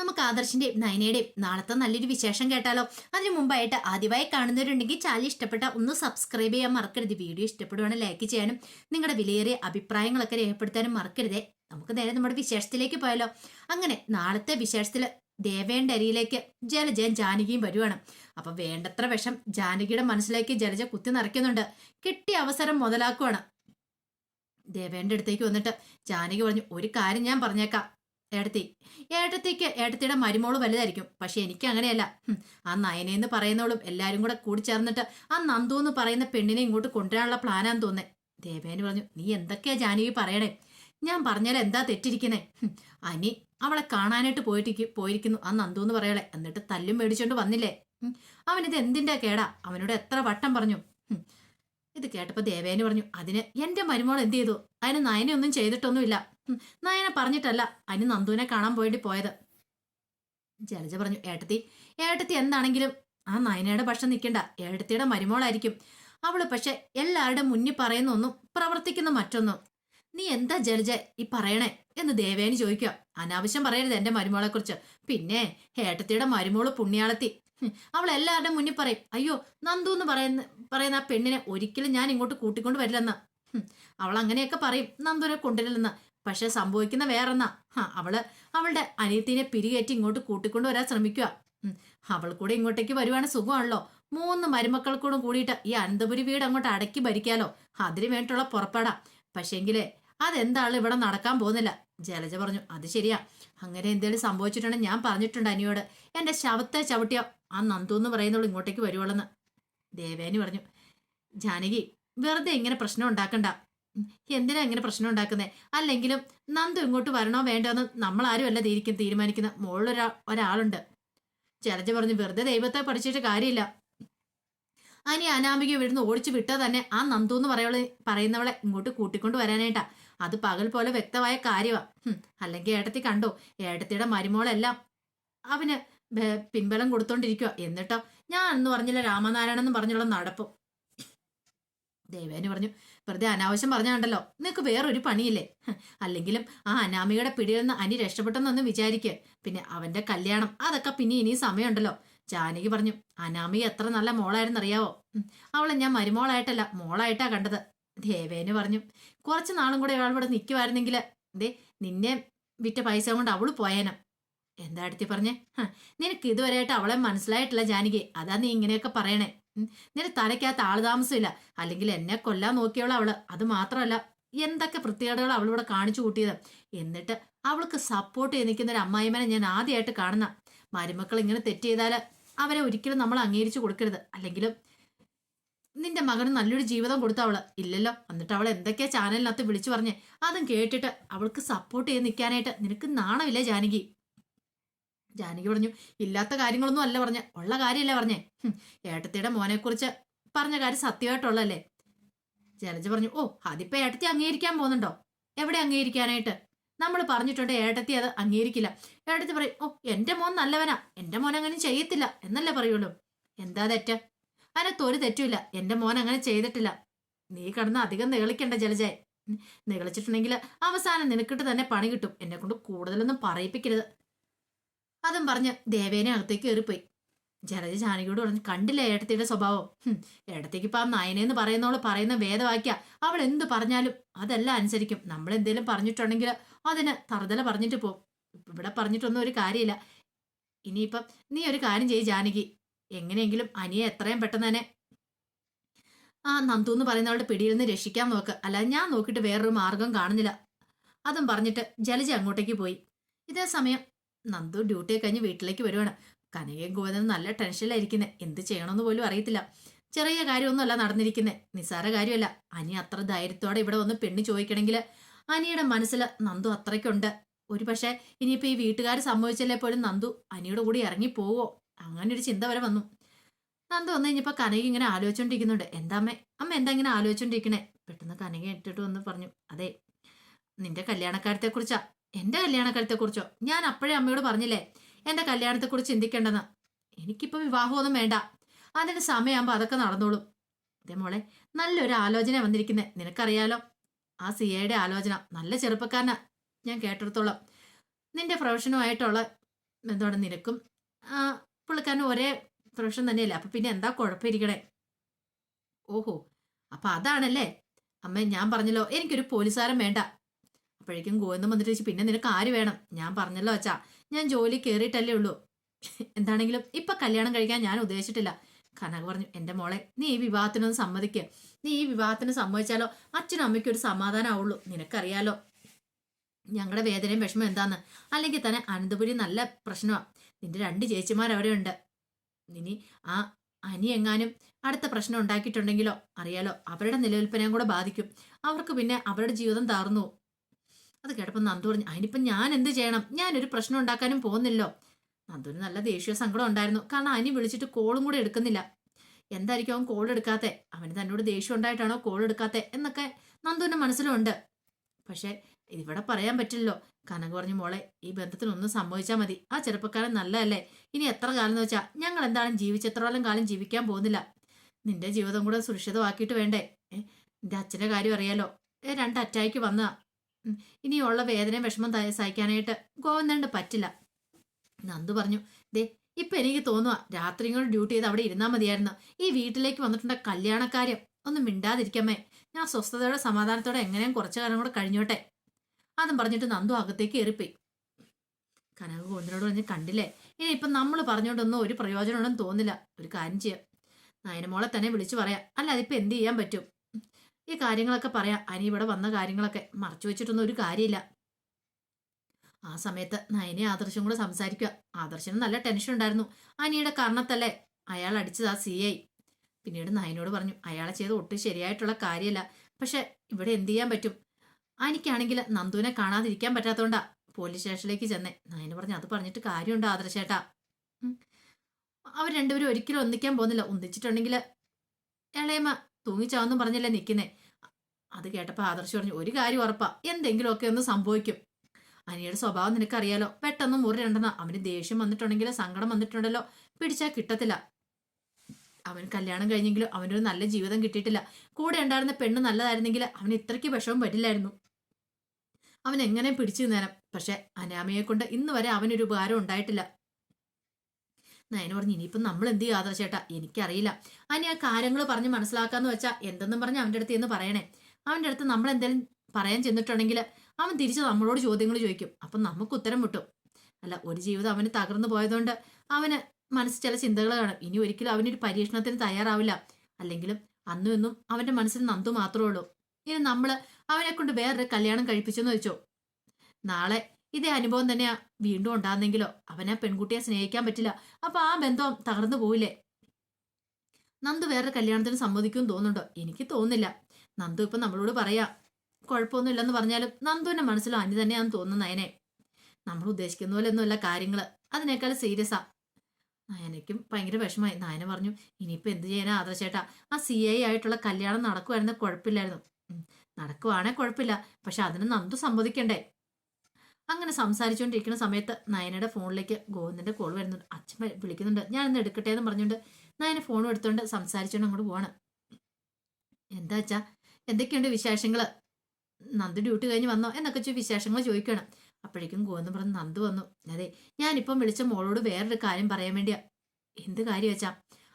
നമുക്ക് ആദർശിന്റെയും നയനയുടെയും നാളത്തെ നല്ലൊരു വിശേഷം കേട്ടാലോ? അതിനു മുമ്പായിട്ട് ആദ്യമായി കാണുന്നവരുണ്ടെങ്കിൽ ചാനൽ ഇഷ്ടപ്പെട്ട ഒന്ന് സബ്സ്ക്രൈബ് ചെയ്യാൻ മറക്കരുത്. വീഡിയോ ഇഷ്ടപ്പെടുവാണെങ്കിൽ ലൈക്ക് ചെയ്യാനും നിങ്ങളുടെ വിലയേറിയ അഭിപ്രായങ്ങളൊക്കെ രേഖപ്പെടുത്താനും മറക്കരുതേ. നമുക്ക് നേരെ നമ്മുടെ വിശേഷത്തിലേക്ക് പോയാലോ? അങ്ങനെ നാളത്തെ വിശേഷത്തിൽ ദേവേണ്ടരിയിലേക്ക് ജലജൻ ജാനകിയും വരുവാണ്. അപ്പൊ വേണ്ടത്ര വിഷം ജാനകിയുടെ മനസ്സിലേക്ക് ജലജ കുത്തി നിറയ്ക്കുന്നുണ്ട്. കിട്ടിയ അവസരം മുതലാക്കുവാണ്. ദേവേന്റെ അടുത്തേക്ക് വന്നിട്ട് ജാനകി പറഞ്ഞു ഒരു കാര്യം ഞാൻ പറഞ്ഞേക്കാം. ഏടത്തി ഏടത്തേക്ക് ഏട്ടത്തിയുടെ മരുമോൾ വലുതായിരിക്കും. പക്ഷെ എനിക്ക് അങ്ങനെയല്ല. ആ ആ നയനെന്ന് പറയുന്നവളും എല്ലാവരും കൂടെ കൂടി ചേർന്നിട്ട് ആ നന്ദു എന്ന് പറയുന്ന പെണ്ണിനെ ഇങ്ങോട്ട് കൊണ്ടുവരാനുള്ള പ്ലാനാന്ന് തോന്നേ. ദേവേന് പറഞ്ഞു നീ എന്തൊക്കെയാ ജാനകി പറയണേ? ഞാൻ പറഞ്ഞാൽ എന്താ തെറ്റിരിക്കുന്നേ അനി അവളെ കാണാനായിട്ട് പോയിട്ട് പോയിരിക്കുന്നു ആ നന്ദു എന്ന് പറയളെ എന്നിട്ട് തല്ലും മേടിച്ചോണ്ട് വന്നില്ലേ? അവനിത് എന്തിന്റെ കേടാ? അവനോട് എത്ര വട്ടം പറഞ്ഞു. ഇത് കേട്ടപ്പോൾ ദേവേന് പറഞ്ഞു അതിന് എന്റെ മരുമോൾ എന്ത് ചെയ്തു? അതിന് നയനെ ഒന്നും ചെയ്തിട്ടൊന്നുമില്ല. നയനെ പറഞ്ഞിട്ടല്ല. അനി നന്ദുവിനെ കാണാൻ പോയിട്ട് പോയത്. ജലജ പറഞ്ഞു ഏട്ടത്തി ഏട്ടത്തി എന്താണെങ്കിലും ആ നയനയുടെ പക്ഷം നിൽക്കണ്ട. ഏട്ടത്തിയുടെ മരുമോളായിരിക്കും. അവൾ പക്ഷെ എല്ലാവരുടെ മുന്നിൽ പറയുന്ന ഒന്നും പ്രവർത്തിക്കുന്ന മറ്റൊന്നും. നീ എന്താ ജലജ ഈ പറയണേ? എന്ന് ദേവേനി ചോദിക്കുക. അനാവശ്യം പറയരുത് എന്റെ മരുമോളെ കുറിച്ച് പിന്നെ ഏട്ടത്തിയുടെ മരുമോൾ പുണ്യാളത്തി. അവൾ എല്ലാവരുടെ മുന്നിൽ പറയും. അയ്യോ നന്ദു എന്ന് പറയുന്ന പറയുന്ന ആ പെണ്ണിനെ ഒരിക്കലും ഞാൻ ഇങ്ങോട്ട് കൂട്ടിക്കൊണ്ട് വരില്ലെന്ന്. അവൾ അങ്ങനെയൊക്കെ പറയും. നന്ദുവിനെ കൊണ്ടുവരില്ലെന്ന്. പക്ഷെ സംഭവിക്കുന്ന വേറെന്നാ. അവൾ അവളുടെ അനിയത്തിനെ പിരികേറ്റി ഇങ്ങോട്ട് കൂട്ടിക്കൊണ്ട് വരാൻ ശ്രമിക്കുക അവൾ കൂടെ ഇങ്ങോട്ടേക്ക് വരുവാണ് സുഖമാണല്ലോ. മൂന്ന് മരുമക്കൾക്കൂടും കൂടെ കൂടിയിട്ട് ഈ അനന്തപുരി വീട് അങ്ങോട്ട് അടക്കി ഭരിക്കാലോ. അതിനു വേണ്ടിയിട്ടുള്ള പുറപ്പെടാം. പക്ഷേങ്കിലേ അതെന്താണ് ഇവിടെ നടക്കാൻ പോകുന്നില്ല? ജലജ പറഞ്ഞു അത് ശരിയാ. അങ്ങനെ എന്തെങ്കിലും സംഭവിച്ചിട്ടുണ്ടെങ്കിൽ ഞാൻ പറഞ്ഞിട്ടുണ്ട് അനിയോട്. എന്റെ ശവത്തെ ചവിട്ടിയ? ആ നന്ദു എന്ന് പറയുന്നുള്ളൂ ഇങ്ങോട്ടേക്ക് വരുവോളെന്ന്. ദേവേനി പറഞ്ഞു ജാനകി വെറുതെ ഇങ്ങനെ പ്രശ്നം ഉണ്ടാക്കണ്ട. എന്തിനാ ഇങ്ങനെ പ്രശ്നം ഉണ്ടാക്കുന്നത് അല്ലെങ്കിലും നന്ദു ഇങ്ങോട്ട് വരണോ വേണ്ടോ എന്ന് നമ്മൾ അല്ല തീരിക്കും തീരുമാനിക്കുന്ന. മുകളിലൊരാ ഒരാളുണ്ട്. ജലജ പറഞ്ഞു വെറുതെ ദൈവത്തെ പഠിച്ചിട്ട് കാര്യമില്ല. അനി അനാമിക ഇവിടുന്ന് ഓടിച്ചു വിട്ടാൽ തന്നെ ആ നന്ദു എന്ന് പറയുള്ള പറയുന്നവളെ ഇങ്ങോട്ട് കൂട്ടിക്കൊണ്ട് വരാനായിട്ടാ. അത് പകൽ പോലെ വ്യക്തമായ കാര്യമാണ് അല്ലെങ്കിൽ ഏട്ടത്തി കണ്ടോ? ഏട്ടത്തിയുടെ മരുമോളെല്ലാം അവന് പിൻബലം കൊടുത്തോണ്ടിരിക്കുക എന്നിട്ടോ? ഞാൻ എന്ന് പറഞ്ഞില്ല രാമനാരായണൻ എന്ന് പറഞ്ഞുള്ള നടപ്പും. ദേവേന് പറഞ്ഞു വെറുതെ അനാവശ്യം പറഞ്ഞാണ്ടല്ലോ നിനക്ക് വേറൊരു പണിയില്ലേ? അല്ലെങ്കിലും ആ അനാമികയുടെ പിടിയിൽ നിന്ന് അനി രക്ഷപ്പെട്ടെന്നൊന്ന് വിചാരിക്കുക പിന്നെ അവന്റെ കല്യാണം അതൊക്കെ പിന്നെ ഇനി സമയമുണ്ടല്ലോ. ജാനകി പറഞ്ഞു അനാമിക എത്ര നല്ല മോളായിരുന്നറിയാവോ? അവളെ ഞാൻ മരുമോളായിട്ടല്ല മോളായിട്ടാ കണ്ടത്. ദേവേന് പറഞ്ഞു കുറച്ച് നാളും കൂടെ ഇയാൾ നിൽക്കുമായിരുന്നെങ്കിൽ ദേ നിന്നെ വിറ്റ പൈസ കൊണ്ട് അവൾ പോയേനം. എന്താ അടുത്തി പറഞ്ഞേ? നിനക്ക് ഇതുവരെയായിട്ട് അവളെ മനസ്സിലായിട്ടില്ല ജാനകി അതാ നീ ഇങ്ങനെയൊക്കെ പറയണേ. നിന്റെ തലയ്ക്കകത്ത് ആൾ താമസമില്ല. അല്ലെങ്കിൽ എന്നെ കൊല്ലാൻ നോക്കിയവള അവൾ. അത് മാത്രമല്ല എന്തൊക്കെ പ്രത്യേകതകൾ അവളിവിടെ കാണിച്ചു കൂട്ടിയത്. എന്നിട്ട് അവൾക്ക് സപ്പോർട്ട് ചെയ്ത് നിൽക്കുന്ന ഒരു അമ്മായിമനെ ഞാൻ ആദ്യമായിട്ട് കാണുന്ന. മരുമക്കൾ ഇങ്ങനെ തെറ്റ് ചെയ്താൽ അവരെ ഒരിക്കലും നമ്മൾ അംഗീകരിച്ചു കൊടുക്കരുത്. അല്ലെങ്കിലും നിന്റെ മകന് നല്ലൊരു ജീവിതം കൊടുത്ത അവൾ. ഇല്ലല്ലോ എന്നിട്ട് അവൾ എന്തൊക്കെയാ ചാനലിനകത്ത് വിളിച്ചു പറഞ്ഞേ. അതും കേട്ടിട്ട് അവൾക്ക് സപ്പോർട്ട് ചെയ്ത് നിൽക്കാനായിട്ട് നിനക്ക് നാണമില്ലേ ജാനകി? ജാനകി പറഞ്ഞു ഇല്ലാത്ത കാര്യങ്ങളൊന്നും അല്ല പറഞ്ഞ ഉള്ള കാര്യമല്ല പറഞ്ഞേ. ഏട്ടത്തിയുടെ മോനെക്കുറിച്ച് പറഞ്ഞ കാര്യം സത്യമായിട്ടുള്ളല്ലേ ജലജ പറഞ്ഞു ഓ അതിപ്പോ ഏട്ടത്തി അംഗീകരിക്കാൻ പോകുന്നുണ്ടോ? എവിടെ അംഗീകരിക്കാനായിട്ട്? നമ്മൾ പറഞ്ഞിട്ടുണ്ട് ഏട്ടത്തി അത് അംഗീകരിക്കില്ല. ഏട്ടത്തി പറയും ഓ എന്റെ മോൻ നല്ലവനാ എന്റെ മോൻ അങ്ങനെ ചെയ്യത്തില്ല എന്നല്ലേ പറയുള്ളൂ. എന്താ തെറ്റ്? അതിനകത്ത് ഒരു തെറ്റുമില്ല എന്റെ മോൻ അങ്ങനെ ചെയ്തിട്ടില്ല. നീ കടന്ന് അധികം നികളിക്കണ്ട ജലജയെ നികളിച്ചിട്ടുണ്ടെങ്കിൽ അവസാനം നിനക്കിട്ട് തന്നെ പണി കിട്ടും എന്നെ കൊണ്ട് കൂടുതലൊന്നും പറയിപ്പിക്കരുത്. അതും പറഞ്ഞ് ദേവേനെ അകത്തേക്ക് കയറിപ്പോയി. ജലജ ജാനകിയോട് പറഞ്ഞു കണ്ടില്ല ഏട്ടത്തിയുടെ സ്വഭാവം? ഏട്ടത്തേക്ക് ഇപ്പം ആ നയനെന്ന് പറയുന്നവൾ പറയുന്ന വേദവാക്യ. അവൾ എന്ത് പറഞ്ഞാലും അതെല്ലാം അനുസരിക്കും. നമ്മൾ എന്തെങ്കിലും പറഞ്ഞിട്ടുണ്ടെങ്കിൽ അതിന് തറുതല പറഞ്ഞിട്ട് പോകും ഇവിടെ പറഞ്ഞിട്ടൊന്നും ഒരു കാര്യമില്ല. ഇനിയിപ്പം നീ ഒരു കാര്യം ചെയ്യ് ജാനകി. എങ്ങനെയെങ്കിലും അനിയെ എത്രയും പെട്ടെന്ന് തന്നെ ആ നന്ദു എന്ന് പറയുന്നവളുടെ പിടിയിൽ നിന്ന് രക്ഷിക്കാൻ നോക്ക്. അല്ല ഞാൻ നോക്കിയിട്ട് വേറൊരു മാർഗം കാണുന്നില്ല. അതും പറഞ്ഞിട്ട് ജലജ അങ്ങോട്ടേക്ക് പോയി. ഇതേ സമയം നന്ദു ഡ്യൂട്ടി കഴിഞ്ഞ് വീട്ടിലേക്ക് വരുവാണ്. കനകയും ഗോവിന്ദനും നല്ല ടെൻഷനിലായിരിക്കുന്നത് എന്ത് ചെയ്യണമെന്ന് പോലും അറിയത്തില്ല. ചെറിയ കാര്യമൊന്നുമല്ല നടന്നിരിക്കുന്നത് നിസ്സാര കാര്യമല്ല. അനി അത്ര ധൈര്യത്തോടെ ഇവിടെ വന്ന് പെണ്ണ് ചോദിക്കണമെങ്കിൽ അനിയുടെ മനസ്സിൽ നന്ദു അത്രയ്ക്കുണ്ട്. ഒരു പക്ഷേ ഇനിയിപ്പോൾ ഈ വീട്ടുകാർ സംഭവിച്ചല്ലേ പോലും നന്ദു അനിയുടെ കൂടി ഇറങ്ങി പോവോ? അങ്ങനെ ഒരു ചിന്ത വരെ വന്നു. നന്ദു വന്നു കഴിഞ്ഞപ്പോൾ കനക ഇങ്ങനെ ആലോചിച്ചോണ്ടിരിക്കുന്നുണ്ട്. എന്താ അമ്മേ? അമ്മ എന്താ ഇങ്ങനെ ആലോചിച്ചോണ്ടിരിക്കണേ? പെട്ടെന്ന് കനക ഇട്ടിട്ട് വന്ന് പറഞ്ഞു. അതെ നിന്റെ കല്യാണക്കാര്യത്തെ കുറിച്ചാ എന്റെ കല്യാണക്കാര്യത്തെ കുറിച്ചോ ഞാൻ അപ്പോഴേ അമ്മയോട് പറഞ്ഞില്ലേ എന്റെ കല്യാണത്തെ കുറിച്ച് ചിന്തിക്കേണ്ടെന്ന്. എനിക്കിപ്പോ വിവാഹമൊന്നും വേണ്ട. അതിന് സമയമാകുമ്പോ അതൊക്കെ നടന്നോളും. ഇതേ മോളെ നല്ലൊരു ആലോചന വന്നിരിക്കുന്നത് നിനക്കറിയാലോ? ആ സി ഐയുടെ ആലോചന നല്ല ചെറുപ്പക്കാരനാ. ഞാൻ കേട്ടിടത്തോളം. നിന്റെ പ്രൊഫഷനുമായിട്ടുള്ള എന്താണ് നിനക്കും? പുള്ളിക്കാരനും ഒരേ പ്രൊഫഷൻ തന്നെയല്ലേ? അപ്പൊ പിന്നെ എന്താ കുഴപ്പമിരിക്കണേ? ഓഹോ അപ്പൊ അതാണല്ലേ? അമ്മ ഞാൻ പറഞ്ഞല്ലോ എനിക്കൊരു പോലീസുകാരൻ വേണ്ട. അപ്പോഴേക്കും ഗോവിന്ദം വന്നിട്ട് ചോദിച്ചു പിന്നെ നിനക്ക് ആര് വേണം? ഞാൻ പറഞ്ഞല്ലോ അച്ഛാ. ഞാൻ ജോലി കയറിയിട്ടല്ലേ ഉള്ളൂ. എന്താണെങ്കിലും ഇപ്പൊ കല്യാണം കഴിക്കാൻ ഞാൻ ഉദ്ദേശിച്ചിട്ടില്ല. കനക പറഞ്ഞു എന്റെ മോളെ നീ ഈ വിവാഹത്തിനൊന്ന് സമ്മതിക്കുക നീ ഈ വിവാഹത്തിന് സമ്മതിച്ചാലോ അച്ഛനും അമ്മയ്ക്കും ഒരു സമാധാനമാവുള്ളൂ. നിനക്കറിയാലോ ഞങ്ങളുടെ വേദനയും വിഷമം എന്താന്ന്? അല്ലെങ്കിൽ തന്നെ അനന്തപുരി നല്ല പ്രശ്നമാണ് നിന്റെ രണ്ട് ചേച്ചിമാർ അവിടെ ഉണ്ട് ഇനി ആ അനി എങ്ങാനും അടുത്ത പ്രശ്നം ഉണ്ടാക്കിയിട്ടുണ്ടെങ്കിലോ? അറിയാലോ അവരുടെ നിലവിൽപ്പനയും കൂടെ ബാധിക്കും. അവർക്ക് പിന്നെ അവരുടെ ജീവിതം താർന്നു. അത് കേട്ടപ്പോൾ നന്ദു പറഞ്ഞു അതിനിപ്പം ഞാൻ എന്ത് ചെയ്യണം? ഞാനൊരു പ്രശ്നം ഉണ്ടാക്കാനും പോകുന്നില്ലോ. നന്ദുവിന് നല്ല ദേഷ്യ സങ്കടം ഉണ്ടായിരുന്നു. കാരണം അനി വിളിച്ചിട്ട് കോളും കൂടെ എടുക്കുന്നില്ല. എന്തായിരിക്കും അവൻ കോൾ എടുക്കാത്തെ? അവന് തന്നോട് ദേഷ്യം ഉണ്ടായിട്ടാണോ കോൾ എടുക്കാത്തെ? എന്നൊക്കെ നന്ദുവിന്റെ മനസ്സിലുണ്ട്. പക്ഷേ ഇതിവിടെ പറയാൻ പറ്റില്ലല്ലോ. കനക പറഞ്ഞു മോളെ ഈ ബന്ധത്തിനൊന്നും സംഭവിച്ചാൽ മതി. ആ ചെറുപ്പക്കാരൻ നല്ലതല്ലേ? ഇനി എത്ര കാലം എന്ന് വെച്ചാൽ ഞങ്ങൾ എന്താണ് ജീവിച്ചെത്രോളം കാലം ജീവിക്കാൻ പോകുന്നില്ല. നിന്റെ ജീവിതം കൂടെ സുരക്ഷിതമാക്കിയിട്ട് വേണ്ടേ? നിന്റെ അച്ഛന്റെ കാര്യം അറിയാലോ. രണ്ട് അറ്റായിക്ക് വന്ന ഇനിയുള്ള വേദനയും വിഷമം സഹിക്കാനായിട്ട് ഗോവന്ദണ്ട് പറ്റില്ല. നന്ദു പറഞ്ഞു ദേ ഇപ്പൊ എനിക്ക് തോന്നുക രാത്രി കൂടെ ഡ്യൂട്ടി ചെയ്ത് അവിടെ ഇരുന്നാൽ മതിയായിരുന്നു. ഈ വീട്ടിലേക്ക് വന്നിട്ടുണ്ട കല്യാണക്കാര്യം ഒന്നും മിണ്ടാതിരിക്കമ്മേ. ഞാൻ സ്വസ്ഥതയോടെ സമാധാനത്തോടെ എങ്ങനെയും കുറച്ചു കാലം കൂടെ കഴിഞ്ഞോട്ടെ. അതും പറഞ്ഞിട്ട് നന്ദു അകത്തേക്ക് കയറിപ്പോയി. കനക ഗോവിന്ദനോട് പറഞ്ഞ് കണ്ടില്ലേ? ഇനി ഇപ്പം നമ്മൾ പറഞ്ഞുകൊണ്ടൊന്നും ഒരു പ്രയോജനമുണ്ടെന്ന് തോന്നില്ല. ഒരു കാര്യം ചെയ്യാം. നയനമോളെ തന്നെ വിളിച്ചു പറയാം. അല്ല അതിപ്പോൾ എന്ത് ചെയ്യാൻ പറ്റും? ഈ കാര്യങ്ങളൊക്കെ പറയാം. അനി ഇവിടെ വന്ന കാര്യങ്ങളൊക്കെ മറച്ചു വെച്ചിട്ടൊന്നും ഒരു കാര്യമില്ല. ആ സമയത്ത് നയനെ ആദർശം കൂടെ സംസാരിക്കുക. ആദർശന് നല്ല ടെൻഷൻ ഉണ്ടായിരുന്നു. അനിയുടെ കാരണത്തല്ലേ അയാൾ അടിച്ചത് ആ സി ഐ പിന്നീട് നയനോട് പറഞ്ഞു അയാളെ ചെയ്ത് ഒട്ടും ശരിയായിട്ടുള്ള കാര്യമല്ല. പക്ഷെ ഇവിടെ എന്ത് ചെയ്യാൻ പറ്റും? അനിക്കാണെങ്കിൽ നന്ദുവിനെ കാണാതിരിക്കാൻ പറ്റാത്തോണ്ടാ പോലീസ് സ്റ്റേഷനിലേക്ക് ചെന്നേ. നയന് പറഞ്ഞു അത് പറഞ്ഞിട്ട് കാര്യമുണ്ടോ ആദർശേട്ടാ? അവർ രണ്ടുപേരും ഒരിക്കലും ഒന്നിക്കാൻ പോകുന്നില്ല. ഒന്നിച്ചിട്ടുണ്ടെങ്കിൽ ഇളയമ്മ തൂങ്ങിച്ചാവെന്നും പറഞ്ഞല്ലേ നിൽക്കുന്നേ. അത് കേട്ടപ്പോൾ ആദർശ് പറഞ്ഞു ഒരു കാര്യം ഉറപ്പാ എന്തെങ്കിലുമൊക്കെ ഒന്ന് സംഭവിക്കും. അനിയുടെ സ്വഭാവം നിനക്കറിയാലോ പെട്ടെന്ന് മുറി രണ്ടെന്ന അവന് ദേഷ്യം വന്നിട്ടുണ്ടെങ്കിലോ സങ്കടം വന്നിട്ടുണ്ടല്ലോ പിടിച്ചാൽ കിട്ടത്തില്ല. അവൻ കല്യാണം കഴിഞ്ഞെങ്കിലും അവനൊരു നല്ല ജീവിതം കിട്ടിയിട്ടില്ല. കൂടെ ഉണ്ടായിരുന്ന പെണ്ണ് നല്ലതായിരുന്നെങ്കിൽ അവന് ഇത്രയ്ക്ക് വിഷമം പറ്റില്ലായിരുന്നു അവൻ എങ്ങനെ പിടിച്ചു നേരം? പക്ഷെ അനാമയെ കൊണ്ട് ഇന്ന് വരെ അവനൊരു ഉപകാരം ഉണ്ടായിട്ടില്ല. നയന പറഞ്ഞു ഇനിയിപ്പം നമ്മൾ എന്ത് ചെയ്യും ആദർശേട്ടാ എനിക്കറിയില്ല. അനി ആ കാര്യങ്ങൾ പറഞ്ഞ് മനസ്സിലാക്കാന്ന് വെച്ചാൽ എന്തെന്നും പറഞ്ഞ് അവന്റെ അടുത്ത് എന്ന് പറയണേ. അവന്റെ അടുത്ത് നമ്മൾ എന്തെങ്കിലും പറയാൻ ചെന്നിട്ടുണ്ടെങ്കിൽ അവൻ തിരിച്ച് നമ്മളോട് ചോദ്യങ്ങൾ ചോദിക്കും. അപ്പം നമുക്ക് ഉത്തരം മുട്ടും അല്ല ഒരു ജീവിതം അവന് തകർന്നു പോയതുകൊണ്ട് അവന് മനസ്സിൽ ചില ചിന്തകൾ കാണും. ഇനി ഒരിക്കലും അവനൊരു പരീക്ഷണത്തിന് തയ്യാറാവില്ല. അല്ലെങ്കിലും അന്നും ഇന്നും അവന്റെ മനസ്സിൽ നന്ദു മാത്രമേ ഉള്ളൂ. ഇനി നമ്മൾ അവനെ കൊണ്ട് വേറൊരു കല്യാണം കഴിപ്പിച്ചെന്ന് വെച്ചോ? നാളെ ഇതേ അനുഭവം തന്നെയാ വീണ്ടും ഉണ്ടാകുന്നെങ്കിലോ അവനെ പെൺകുട്ടിയെ സ്നേഹിക്കാൻ പറ്റില്ല. അപ്പൊ ആ ബന്ധം തകർന്നു പോയില്ലേ നന്ദു വേറെ കല്യാണത്തിന് സമ്മതിക്കും തോന്നുന്നുണ്ടോ? എനിക്ക് തോന്നുന്നില്ല. നന്ദു ഇപ്പൊ നമ്മളോട് പറയാ കുഴപ്പമൊന്നുമില്ലെന്ന് പറഞ്ഞാലും നന്ദുവിന്റെ മനസ്സിലും അനി തന്നെയാന്ന് തോന്നുന്നു നയനെ. നമ്മൾ ഉദ്ദേശിക്കുന്ന പോലെ കാര്യങ്ങൾ അതിനേക്കാൾ സീരിയസാ. നയനയ്ക്കും ഭയങ്കര വിഷമമായി. നയന പറഞ്ഞു ഇനിയിപ്പോൾ എന്ത് ചെയ്യാനാ ആദർശേട്ടാ? ആ സി ഐ ആയിട്ടുള്ള കല്യാണം നടക്കുമായിരുന്ന കുഴപ്പമില്ലായിരുന്നു. നടക്കുവാണേ കുഴപ്പമില്ല. പക്ഷെ അതിന് നന്ദു സമ്മതിക്കണ്ടേ? അങ്ങനെ സംസാരിച്ചുകൊണ്ടിരിക്കുന്ന സമയത്ത് നയനയുടെ ഫോണിലേക്ക് ഗോവിന്ദന്റെ കോൾ വരുന്നുണ്ട്. അച്ഛൻ വിളിക്കുന്നുണ്ട്. ഞാൻ ഇന്ന് എടുക്കട്ടെ എന്ന് പറഞ്ഞുകൊണ്ട് നയന ഫോണും എടുത്തുകൊണ്ട് സംസാരിച്ചുകൊണ്ട് അങ്ങോട്ട് പോവാണ്. എന്താ അച്ഛാ? എന്തൊക്കെയുണ്ട് വിശേഷങ്ങൾ നന്ദ് ഡ്യൂട്ടി കഴിഞ്ഞ് വന്നോ എന്നൊക്കെ ചോദിച്ച് വിശേഷങ്ങൾ ചോദിക്കണം. അപ്പോഴേക്കും ഗോവിന്ദൻ പറഞ്ഞ് നന്ദ് വന്നു. അതെ ഞാനിപ്പം വിളിച്ച മോളോട് വേറൊരു കാര്യം പറയാൻ വേണ്ടിയാ. എന്ത് കാര്യം വെച്ചാ?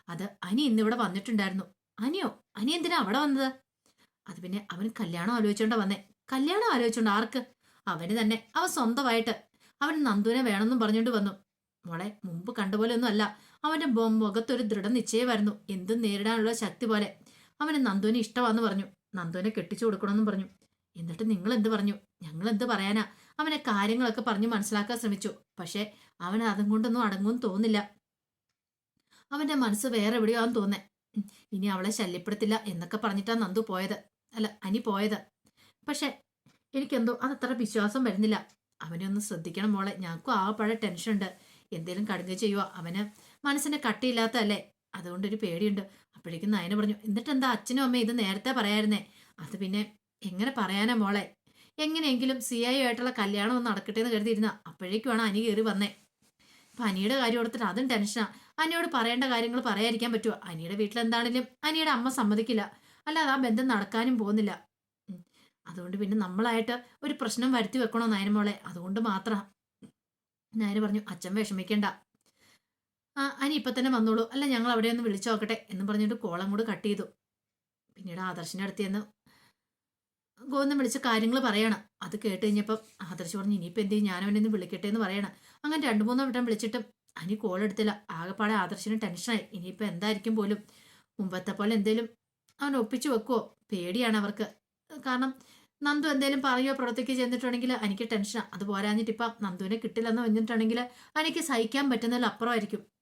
അത് അനി ഇന്നിവിടെ വന്നിട്ടുണ്ടായിരുന്നു. അനിയോ? അനി എന്തിനാ അവിടെ വന്നത്? അത് പിന്നെ അവൻ കല്യാണം ആലോചിച്ചോണ്ടാ വന്നേ. കല്യാണം ആലോചിച്ചോണ്ട് ആർക്ക്? അവന് തന്നെ. അവൻ സ്വന്തമായിട്ട്. അവൻ നന്ദുവിനെ വേണമെന്നും പറഞ്ഞുകൊണ്ട് വന്നു. മോളെ മുമ്പ് കണ്ടപോലെ ഒന്നും അല്ല. അവന്റെ മുഖത്തൊരു ദൃഢനിശ്ചയമായിരുന്നു. എന്തും നേരിടാനുള്ള ശക്തി പോലെ. അവന് നന്ദുവിനെ ഇഷ്ടമാന്ന് പറഞ്ഞു. നന്ദുവിനെ കെട്ടിച്ചു കൊടുക്കണമെന്നും പറഞ്ഞു. എന്നിട്ട് നിങ്ങൾ എന്ത് പറഞ്ഞു? ഞങ്ങൾ എന്ത് പറയാനാ? അവനെ കാര്യങ്ങളൊക്കെ പറഞ്ഞു മനസ്സിലാക്കാൻ ശ്രമിച്ചു. പക്ഷേ അവൻ അതും കൊണ്ടൊന്നും അടങ്ങും തോന്നില്ല അവന്റെ മനസ്സ് വേറെ എവിടെയോ ആണെന്ന് തോന്നേ. ഇനി അവളെ ശല്യപ്പെടുത്തില്ല എന്നൊക്കെ പറഞ്ഞിട്ടാ നന്ദു പോയത്. അല്ല അനി പോയത്. പക്ഷെ എനിക്കെന്തോ അതത്ര വിശ്വാസം വരുന്നില്ല. അവനെ ഒന്ന് ശ്രദ്ധിക്കണം മോളെ. ഞങ്ങൾക്കും ആ പഴയ ടെൻഷൻ ഉണ്ട് എന്തേലും കടുങ്ങ ചെയ്യുവോ. അവന് മനസ്സിന് കട്ടിയില്ലാത്തതല്ലേ? അതുകൊണ്ടൊരു പേടിയുണ്ട്. അപ്പോഴേക്കും നയന പറഞ്ഞു എന്നിട്ട് എന്താ അച്ഛനും അമ്മയും ഇത് നേരത്തെ പറയായിരുന്നേ? അത് പിന്നെ എങ്ങനെ പറയാനാ മോളെ? എങ്ങനെയെങ്കിലും സി ഐ ആയിട്ടുള്ള കല്യാണം ഒന്ന് നടക്കട്ടെ എന്ന് കരുതിയിരുന്ന അപ്പോഴേക്കുമാണ് അനി കയറി വന്നേ. അപ്പം അനിയുടെ കാര്യം ഓർത്തിട്ട് അതും ടെൻഷനാ അനിയോട് പറയേണ്ട കാര്യങ്ങൾ പറയാതിരിക്കാൻ പറ്റുമോ അനിയുടെ വീട്ടിൽ എന്താണെങ്കിലും അനിയുടെ അമ്മ സമ്മതിക്കില്ല. അല്ലാതെ ആ ബന്ധം നടക്കാനും പോകുന്നില്ല. അതുകൊണ്ട് പിന്നെ നമ്മളായിട്ട് ഒരു പ്രശ്നം വരുത്തി വെക്കണോ നയനമോളെ അതുകൊണ്ട് മാത്രം. നയന പറഞ്ഞു അച്ഛൻ വിഷമിക്കണ്ട. ആ അനി ഇപ്പം തന്നെ വന്നോളൂ. അല്ല ഞങ്ങൾ അവിടെ ഒന്ന് വിളിച്ചു നോക്കട്ടെ എന്ന് പറഞ്ഞിട്ട് കോളം കൂടെ കട്ട് ചെയ്തു. പിന്നീട് ആദർശിന്റെ അടുത്ത് ചെന്ന് ഗോവിന്ദൻ വിളിച്ച കാര്യങ്ങൾ പറയണം. അത് കേട്ട് കഴിഞ്ഞപ്പം ആദർശ് പറഞ്ഞു ഇനിയിപ്പോൾ എന്ത് ചെയ്യും? ഞാൻ അവനെ ഒന്ന് വിളിക്കട്ടെ എന്ന് പറയണം. അങ്ങനെ രണ്ട് മൂന്നോ വട്ടം വിളിച്ചിട്ടും അനി കോൾ എടുത്തില്ല. ആകെപ്പാടെ ആദർശിന് ടെൻഷനായി. ഇനിയിപ്പോൾ എന്തായിരിക്കും പോലും? മുമ്പത്തെ പോലെ എന്തേലും അവൻ ഒപ്പിച്ചു വെക്കുവോ? പേടിയാണ് അവർക്ക്. കാരണം നന്ദു എന്തേലും പറയുമോ പ്രവർത്തിക്കുകയോ ചെന്നിട്ടുണ്ടെങ്കിൽ എനിക്ക് ടെൻഷനാണ് അത് പോരാഞ്ഞിട്ട് ഇപ്പം നന്ദുവിനെ കിട്ടില്ലെന്ന് വന്നിട്ടുണ്ടെങ്കിൽ എനിക്ക് സഹിക്കാൻ പറ്റുന്നതിൽ അപ്പുറമായിരിക്കും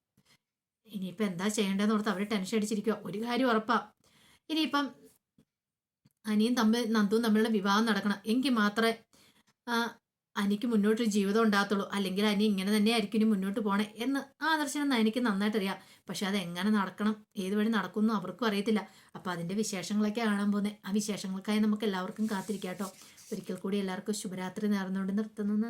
ഇനിയിപ്പോൾ എന്താ ചെയ്യേണ്ടതെന്ന് ഓർത്ത് അവർ ടെൻഷൻ അടിച്ചിരിക്കുക ഒരു കാര്യം ഉറപ്പാ. ഇനിയിപ്പം അനിയും തമ്മിൽ നന്ദുവും തമ്മിലുള്ള വിവാഹം നടക്കണം. എങ്കിൽ മാത്രമേ അനിക്ക് മുന്നോട്ടൊരു ജീവിതം ഉണ്ടാകത്തുള്ളൂ. അല്ലെങ്കിൽ അനി ഇങ്ങനെ തന്നെ ആയിരിക്കും ഇനി മുന്നോട്ട് പോണേ എന്ന് ആ ദർശനം എനിക്ക് നന്നായിട്ടറിയാം. പക്ഷെ അത് എങ്ങനെ നടക്കണം? ഏത് വഴി നടക്കുമെന്നും അവർക്കും അറിയത്തില്ല. അപ്പോൾ അതിന്റെ വിശേഷങ്ങളൊക്കെ കാണാൻ പോകുന്നത് ആ വിശേഷങ്ങൾക്കായി നമുക്ക് എല്ലാവർക്കും കാത്തിരിക്കാം കേട്ടോ. ഒരിക്കൽ കൂടി എല്ലാവർക്കും ശുഭരാത്രി നേർന്നുകൊണ്ട് നിർത്തുന്നു.